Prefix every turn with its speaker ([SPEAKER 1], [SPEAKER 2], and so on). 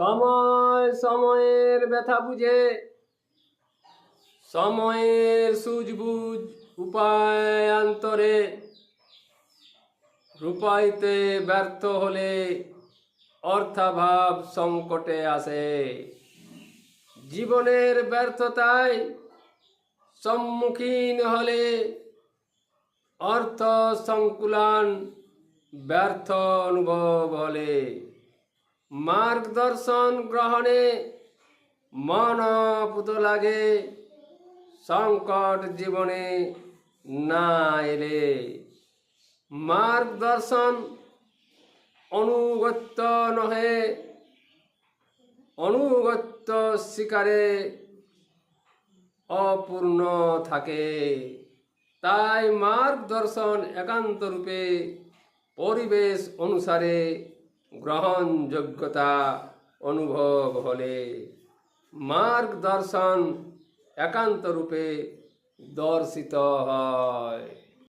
[SPEAKER 1] সময় সময়ের ব্যথা বুঝে, সময়ের সুজবুজ উপায় অন্তরে রূপাইতে ব্যর্থ হলে অর্থাভাব সংকটে আসে। জীবনের ব্যর্থতায় সম্মুখীন হলে অর্থ সংকুলান ব্যর্থ অনুভব হলে। মার্গদর্শন গ্রহণে মন পুত লাগে, সংকট জীবনে না এলে। মার্গদর্শন অনুগত্য নহে, অনুগত্য শিকারে অপূর্ণ থাকে। তাই মার্গদর্শন একান্তরূপে পরিবেশ অনুসারে গ্রহণযোগ্যতা অনুভব হলে মার্গদর্শন একান্তরূপে দর্শিত হয়।